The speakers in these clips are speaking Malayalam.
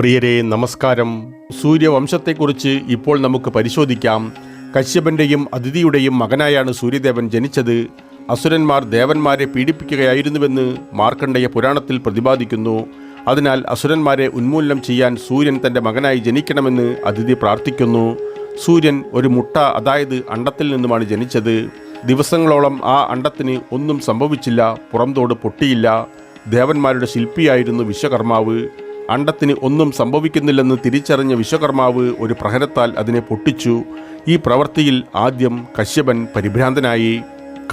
പ്രിയരെ നമസ്കാരം. സൂര്യവംശത്തെക്കുറിച്ച് ഇപ്പോൾ നമുക്ക് പരിശോധിക്കാം. കശ്യപന്റെയും അതിഥിയുടെയും മകനായാണ് സൂര്യദേവൻ ജനിച്ചത്. അസുരന്മാർ ദേവന്മാരെ പീഡിപ്പിക്കുകയായിരുന്നുവെന്ന് മാർക്കണ്ഡേയ പുരാണത്തിൽ പ്രതിപാദിക്കുന്നു. അതിനാൽ അസുരന്മാരെ ഉന്മൂലനം ചെയ്യാൻ സൂര്യൻ തന്റെ മകനായി ജനിക്കണമെന്ന് അതിഥി പ്രാർത്ഥിക്കുന്നു. സൂര്യൻ ഒരു മുട്ട അതായത് അണ്ടത്തിൽ നിന്നുമാണ് ജനിച്ചത്. ദിവസങ്ങളോളം ആ അണ്ടത്തിന് ഒന്നും സംഭവിച്ചില്ല പുറംതോട് പൊട്ടിയില്ല. ദേവന്മാരുടെ ശില്പിയായിരുന്നു വിശ്വകർമാവ്. അണ്ടത്തിന് ഒന്നും സംഭവിക്കുന്നില്ലെന്ന് തിരിച്ചറിഞ്ഞ വിശ്വകർമാവ് ഒരു പ്രഹരത്താൽ അതിനെ പൊട്ടിച്ചു. ഈ പ്രവൃത്തിയിൽ ആദ്യം കശ്യപൻ പരിഭ്രാന്തനായി.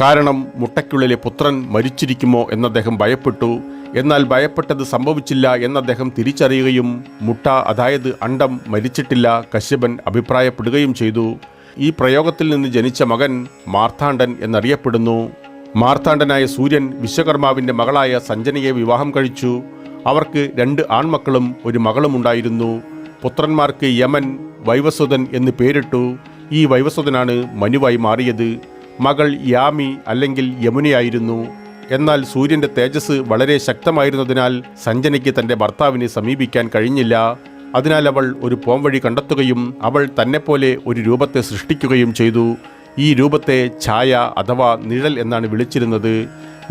കാരണം മുട്ടയ്ക്കുള്ളിലെ പുത്രൻ മരിച്ചിരിക്കുമോ എന്നദ്ദേഹം ഭയപ്പെട്ടു. എന്നാൽ ഭയപ്പെട്ടത് സംഭവിച്ചില്ല എന്നദ്ദേഹം തിരിച്ചറിയുകയും മുട്ട അതായത് അണ്ടം മരിച്ചിട്ടില്ല കശ്യപൻ അഭിപ്രായപ്പെടുകയും ചെയ്തു. ഈ പ്രയോഗത്തിൽ നിന്ന് ജനിച്ച മകൻ മാർത്താണ്ഡൻ എന്നറിയപ്പെടുന്നു. മാർത്താണ്ഡനായ സൂര്യൻ വിശ്വകർമാവിന്റെ മകളായ സഞ്ജനയെ വിവാഹം കഴിച്ചു. അവർക്ക് രണ്ട് ആൺമക്കളും ഒരു മകളും ഉണ്ടായിരുന്നു. പുത്രന്മാർക്ക് യമൻ വൈവസ്വതൻ എന്ന് പേരിട്ടു. ഈ വൈവസ്വതനാണ് മനുവായി മാറിയത്. മകൾ യാമി അല്ലെങ്കിൽ യമുനയായിരുന്നു. എന്നാൽ സൂര്യന്റെ തേജസ് വളരെ ശക്തമായിരുന്നതിനാൽ സഞ്ജനയ്ക്ക് തന്റെ ഭർത്താവിനെ സമീപിക്കാൻ കഴിഞ്ഞില്ല. അതിനാൽ അവൾ ഒരു പോംവഴി കണ്ടെത്തുകയും അവൾ തന്നെപ്പോലെ ഒരു രൂപത്തെ സൃഷ്ടിക്കുകയും ചെയ്തു. ഈ രൂപത്തെ ഛായ അഥവാ നിഴൽ എന്നാണ് വിളിച്ചിരുന്നത്.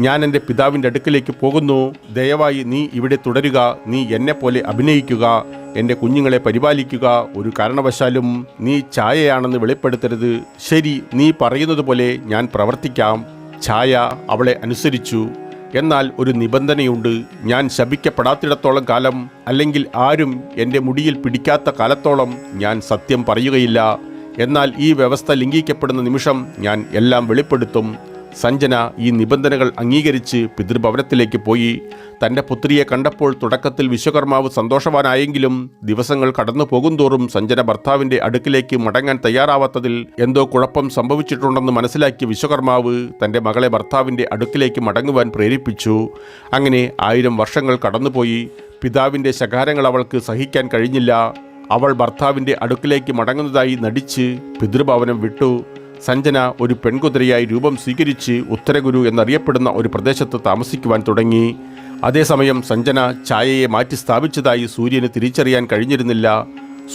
ഞാൻ എന്റെ പിതാവിന്റെ അടുക്കിലേക്ക് പോകുന്നു. ദയവായി നീ ഇവിടെ തുടരുക. നീ എന്നെപ്പോലെ അഭിനയിക്കുക. എന്റെ കുഞ്ഞുങ്ങളെ പരിപാലിക്കുക. ഒരു കാരണവശാലും നീ ഛായയാണെന്ന് വെളിപ്പെടുത്തരുത്. ശരി നീ പറയുന്നത് പോലെ ഞാൻ പ്രവർത്തിക്കാം. ഛായ അവളെ അനുസരിച്ചു. എന്നാൽ ഒരു നിബന്ധനയുണ്ട്. ഞാൻ ശപിക്കപ്പെടാത്തിടത്തോളം കാലം അല്ലെങ്കിൽ ആരും എന്റെ മുടിയിൽ പിടിക്കാത്ത കാലത്തോളം ഞാൻ സത്യം പറയുകയില്ല. എന്നാൽ ഈ വ്യവസ്ഥ ലംഘിക്കപ്പെടുന്ന നിമിഷം ഞാൻ എല്ലാം വെളിപ്പെടുത്തും. സഞ്ജന ഈ നിബന്ധനകൾ അംഗീകരിച്ച് പിതൃഭവനത്തിലേക്ക് പോയി. തന്റെ പുത്രിയെ കണ്ടപ്പോൾ തുടക്കത്തിൽ വിശ്വകർമാവ് സന്തോഷവാനായെങ്കിലും ദിവസങ്ങൾ കടന്നു പോകുന്തോറും സഞ്ജന ഭർത്താവിന്റെ അടുക്കിലേക്ക് മടങ്ങാൻ തയ്യാറാവാത്തതിൽ എന്തോ കുഴപ്പം സംഭവിച്ചിട്ടുണ്ടെന്ന് മനസ്സിലാക്കിയ വിശ്വകർമാവ് തന്റെ മകളെ ഭർത്താവിന്റെ അടുക്കിലേക്ക് മടങ്ങുവാൻ പ്രേരിപ്പിച്ചു. അങ്ങനെ ആയിരം വർഷങ്ങൾ കടന്നുപോയി. പിതാവിന്റെ ശകാരങ്ങൾ അവൾക്ക് സഹിക്കാൻ കഴിഞ്ഞില്ല. അവൾ ഭർത്താവിന്റെ അടുക്കിലേക്ക് മടങ്ങുന്നതായി നടിച്ച് പിതൃഭവനം വിട്ടു. സഞ്ജന ഒരു പെൺകുതിരയായി രൂപം സ്വീകരിച്ച് ഉത്തരഗുരു എന്നറിയപ്പെടുന്ന ഒരു പ്രദേശത്ത് താമസിക്കുവാൻ തുടങ്ങി. അതേസമയം സഞ്ജന ഛായയെ മാറ്റി സ്ഥാപിച്ചതായി സൂര്യന് തിരിച്ചറിയാൻ കഴിഞ്ഞിരുന്നില്ല.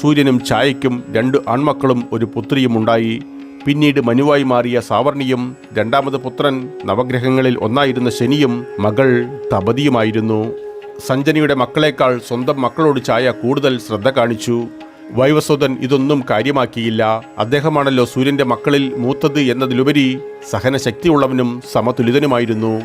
സൂര്യനും ഛായയ്ക്കും രണ്ട് ആൺമക്കളും ഒരു പുത്രിയും ഉണ്ടായി. പിന്നീട് മനുവായി മാറിയ സാവർണിയും രണ്ടാമത് പുത്രൻ നവഗ്രഹങ്ങളിൽ ഒന്നായിരുന്ന ശനിയും മകൾ തപതിയുമായിരുന്നു. സഞ്ജനയുടെ മക്കളേക്കാൾ സ്വന്തം മക്കളോട് ഛായ കൂടുതൽ ശ്രദ്ധ കാണിച്ചു. വൈവസ്വതൻ ഇതൊന്നും കാര്യമാക്കിയില്ല. അദ്ദേഹമാണല്ലോ സൂര്യന്റെ മക്കളിൽ മൂത്തത് എന്നതിലുപരി സഹനശക്തിയുള്ളവനും സമതുലിതനുമായിരുന്നു.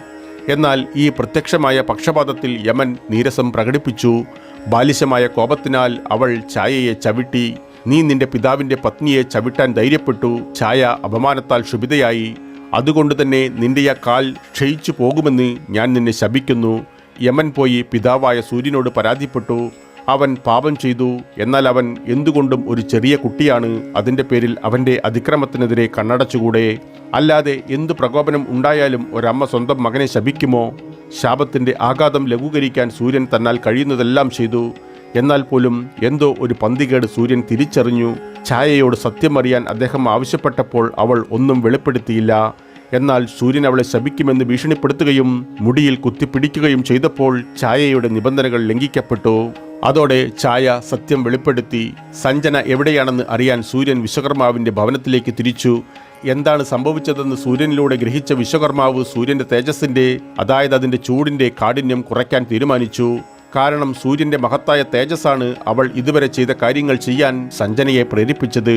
എന്നാൽ ഈ പ്രത്യക്ഷമായ പക്ഷപാതത്തിൽ യമൻ നീരസം പ്രകടിപ്പിച്ചു. ബാലിശമായ കോപത്തിനാൽ അവൾ ഛായയെ ചവിട്ടി. നീ നിന്റെ പിതാവിന്റെ പത്നിയെ ചവിട്ടാൻ ധൈര്യപ്പെട്ടു. ഛായ അപമാനത്താൽ ക്ഷുഭിതയായി. അതുകൊണ്ട് തന്നെ നിന്റെ ആ കാൽ ക്ഷയിച്ചു പോകുമെന്ന് ഞാൻ നിന്നെ ശപിക്കുന്നു. യമൻ പോയി പിതാവായ സൂര്യനോട് പരാതിപ്പെട്ടു. അവൻ പാപം ചെയ്തു. എന്നാൽ അവൻ എന്തുകൊണ്ടും ഒരു ചെറിയ കുട്ടിയാണ്. അതിന്റെ പേരിൽ അവന്റെ അതിക്രമത്തിനെതിരെ കണ്ണടച്ചുകൂടെ. അല്ലാതെ എന്തു പ്രകോപനം ഉണ്ടായാലും ഒരമ്മ സ്വന്തം മകനെ ശപിക്കുമോ? ശാപത്തിന്റെ ആഘാതം ലഘൂകരിക്കാൻ സൂര്യൻ തന്നാൽ കഴിയുന്നതെല്ലാം ചെയ്തു. എന്നാൽ പോലും എന്തോ ഒരു പന്തികേട് സൂര്യൻ തിരിച്ചറിഞ്ഞു. ഛായയോട് സത്യമറിയാൻ അദ്ദേഹം ആവശ്യപ്പെട്ടപ്പോൾ അവൾ ഒന്നും വെളിപ്പെടുത്തിയില്ല. എന്നാൽ സൂര്യൻ അവളെ ശപിക്കുമെന്ന് ഭീഷണിപ്പെടുത്തുകയും മുടിയിൽ കുത്തിപ്പിടിക്കുകയും ചെയ്തപ്പോൾ ഛായയുടെ നിബന്ധനകൾ ലംഘിക്കപ്പെട്ടു. അതോടെ ഛായ സത്യം വെളിപ്പെടുത്തി. സഞ്ജന എവിടെയാണെന്ന് അറിയാൻ സൂര്യൻ വിശ്വകർമാവിന്റെ ഭവനത്തിലേക്ക് തിരിച്ചു. എന്താണ് സംഭവിച്ചതെന്ന് സൂര്യനിലൂടെ ഗ്രഹിച്ച വിശ്വകർമാവ് സൂര്യന്റെ തേജസ്സിന്റെ അതായത് അതിന്റെ ചൂടിന്റെ കാഠിന്യം കുറയ്ക്കാൻ തീരുമാനിച്ചു. കാരണം സൂര്യന്റെ മഹത്തായ തേജസ്സാണ് അവൾ ഇതുവരെ ചെയ്ത കാര്യങ്ങൾ ചെയ്യാൻ സഞ്ജനയെ പ്രേരിപ്പിച്ചത്.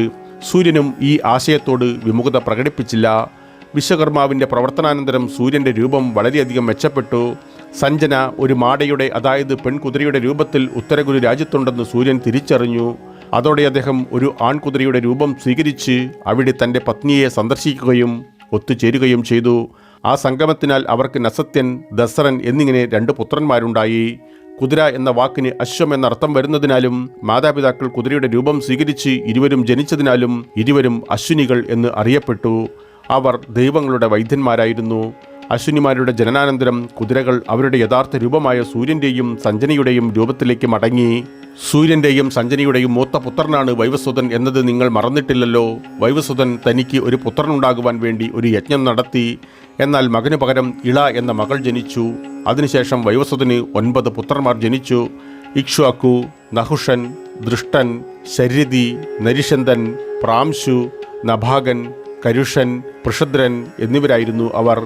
സൂര്യനും ഈ ആശയത്തോട് വിമുഖത പ്രകടിപ്പിച്ചില്ല. വിശ്വകർമാവിന്റെ പ്രവർത്തനാനന്തരം സൂര്യന്റെ രൂപം വളരെയധികം മെച്ചപ്പെട്ടു. സഞ്ജന ഒരു മാടയുടെ അതായത് പെൺകുതിരയുടെ രൂപത്തിൽ ഉത്തരഗുരു രാജ്യത്തുണ്ടെന്ന് സൂര്യൻ തിരിച്ചറിഞ്ഞു. അതോടെ അദ്ദേഹം ഒരു ആൺകുതിരയുടെ രൂപം സ്വീകരിച്ച് അവിടെ തന്റെ പത്നിയെ സന്ദർശിക്കുകയും ഒത്തുചേരുകയും ചെയ്തു. ആ സംഗമത്തിനാൽ അവർക്ക് നസത്യൻ ദസറൻ എന്നിങ്ങനെ രണ്ട് പുത്രന്മാരുണ്ടായി. കുതിര എന്ന വാക്കിന് അശ്വം എന്ന അർത്ഥം വരുന്നതിനാലും മാതാപിതാക്കൾ കുതിരയുടെ രൂപം സ്വീകരിച്ച് ഇരുവരും ജനിച്ചതിനാലും ഇരുവരും അശ്വിനികൾ എന്ന് അറിയപ്പെട്ടു. അവർ ദൈവങ്ങളുടെ വൈദ്യന്മാരായിരുന്നു. അശ്വിനിമാരുടെ ജനനാനന്തരം കുതിരകൾ അവരുടെ യഥാർത്ഥ രൂപമായ സൂര്യന്റെയും സഞ്ജനയുടെയും രൂപത്തിലേക്ക് മടങ്ങി. സൂര്യന്റെയും സഞ്ജനയുടെയും മൂത്ത പുത്രനാണ് വൈവസ്വതൻ എന്നത് നിങ്ങൾ മറന്നിട്ടില്ലല്ലോ. വൈവസ്വതൻ തനിക്ക് ഒരു പുത്രനുണ്ടാകുവാൻ വേണ്ടി ഒരു യജ്ഞം നടത്തി. എന്നാൽ മകനു പകരം ഇള എന്ന മകൾ ജനിച്ചു. അതിനുശേഷം വൈവസ്വതന് ഒൻപത് പുത്രന്മാർ ജനിച്ചു. ഇക്ഷ്വാക്കു നഹുഷൻ ദൃഷ്ടൻ ശര്യതി നരിഷന്തൻ പ്രാംശു നഭാഗൻ കരുഷൻ പൃഷദ്രൻ എന്നിവരായിരുന്നു അവർ.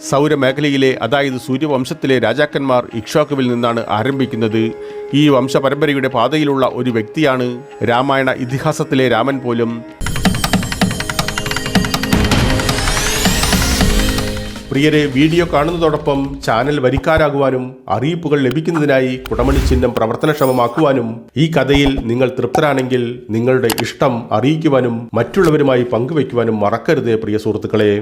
സൗരമേഖലയിലെ അതായത് സൂര്യവംശത്തിലെ രാജാക്കന്മാർ ഇക്ഷാക്കുവിൽ നിന്നാണ് ആരംഭിക്കുന്നത്. ഈ വംശപരമ്പരയുടെ പാതയിലുള്ള ഒരു വ്യക്തിയാണ് രാമായണ ഇതിഹാസത്തിലെ രാമൻ പോലും. പ്രിയരെ വീഡിയോ കാണുന്നതോടൊപ്പം ചാനൽ വരിക്കാരാകുവാനും അറിയിപ്പുകൾ ലഭിക്കുന്നതിനായി കുടമണി ചിഹ്നം പ്രവർത്തനക്ഷമമാക്കുവാനും ഈ കഥയിൽ നിങ്ങൾ തൃപ്തരാണെങ്കിൽ നിങ്ങളുടെ ഇഷ്ടം അറിയിക്കുവാനും മറ്റുള്ളവരുമായി പങ്കുവയ്ക്കുവാനും മറക്കരുത് പ്രിയ സുഹൃത്തുക്കളെ.